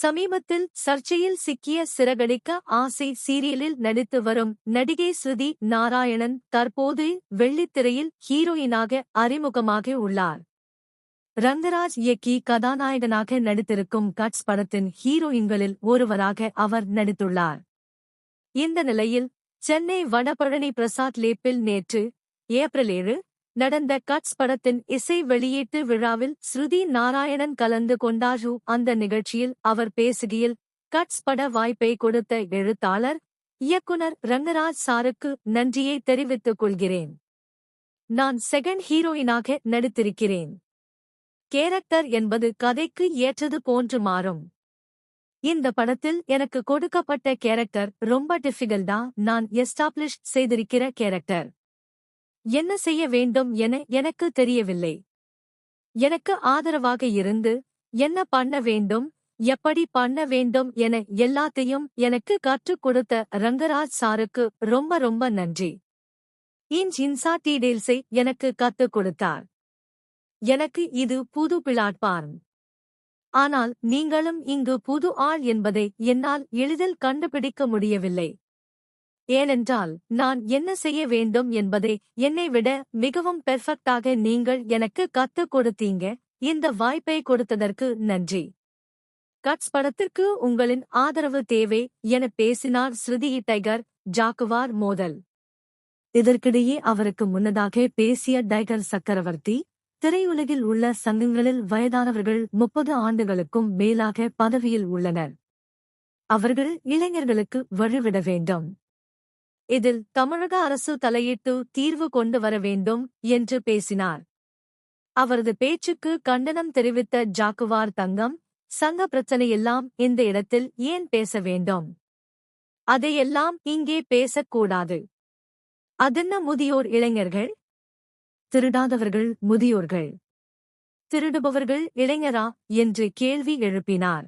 சமீபத்தில் சர்ச்சையில் சிக்கிய சிறகடிக்க ஆசை சீரியலில் நடித்து வரும் நடிகை ஸ்ருதி நாராயணன் தற்போது வெள்ளித்திரையில் ஹீரோயினாக அறிமுகமாக உள்ளார். ரங்கராஜ் இயக்கி கதாநாயகனாக நடித்திருக்கும் கட்ஸ் படத்தின் ஹீரோயின்களில் ஒருவராக அவர் நடித்துள்ளார். இந்த நிலையில் சென்னை வடபழனி பிரசாத் லேப்பில் நேற்று ஏப்ரல் ஏழு நடந்த கட்ஸ் படத்தின் இசை வெளியீட்டு விழாவில் ஸ்ருதி நாராயணன் கலந்து கொண்டாரு. அந்த நிகழ்ச்சியில் அவர் பேசுகையில் கட்ஸ் பட வாய்ப்பை கொடுத்த எழுத்தாளர் இயக்குனர் ரங்கராஜ் சாருக்கு நன்றியை தெரிவித்துக் கொள்கிறேன். நான் செகண்ட் ஹீரோயினாக நடித்திருக்கிறேன். கேரக்டர் என்பது கதைக்கு ஏற்றது போன்று மாறும். இந்த படத்தில் எனக்கு கொடுக்கப்பட்ட கேரக்டர் ரொம்ப டிஃபிகல்டா நான் எஸ்டாப்ளிஷ் செய்திருக்கிற கேரக்டர். என்ன செய்ய வேண்டும் என எனக்கு தெரியவில்லை. எனக்கு ஆதரவாக இருந்து என்ன பண்ண வேண்டும் எப்படி பண்ண வேண்டும் என எல்லாத்தையும் எனக்கு கற்றுக் கொடுத்த ரங்கராஜ் சாருக்கு ரொம்ப ரொம்ப நன்றி. இன்ச் இன்சா டீடெயில்ஸை எனக்கு கத்துக் கொடுத்தார். எனக்கு இது புது பிளாட்பார்ம் ஆனால் நீங்களும் இங்கு புது ஆள் என்பதை என்னால் எளிதில் கண்டுபிடிக்க முடியவில்லை. ஏனென்றால் நான் என்ன செய்ய வேண்டும் என்பதை என்னை விட மிகவும் பெர்ஃபெக்டாக நீங்கள் எனக்கு கத்துக் கொடுத்தீங்க. இந்த வாய்ப்பை கொடுத்ததற்கு நன்றி. கட்ஸ் படத்திற்கு உங்களின் ஆதரவு தேவை என பேசினார் ஸ்ருதி டைகர் ஜாக்குவார் மோதல். இதற்கிடையே அவருக்கு முன்னதாக பேசிய டைகர் சக்கரவர்த்தி திரையுலகில் உள்ள சங்கங்களில் வயதானவர்கள் முப்பது ஆண்டுகளுக்கும் மேலாக பதவியில் உள்ளனர். அவர்கள் இளைஞர்களுக்கு வழிவிட வேண்டும். இதில் தமிழக அரசு தலையிட்டு தீர்வு கொண்டு வர வேண்டும் என்று பேசினார். அவரது பேச்சுக்கு கண்டனம் தெரிவித்த ஜாக்குவார் தங்கம் சங்க பிரச்சனையெல்லாம் இந்த இடத்தில் ஏன் பேச வேண்டும்? அதையெல்லாம் இங்கே பேசக்கூடாது அதென்ன முதியோர் இளைஞர்கள்? திருடாதவர்கள் முதியோர்கள். திருடுபவர்கள் இளைஞரா? என்று கேள்வி எழுப்பினார்.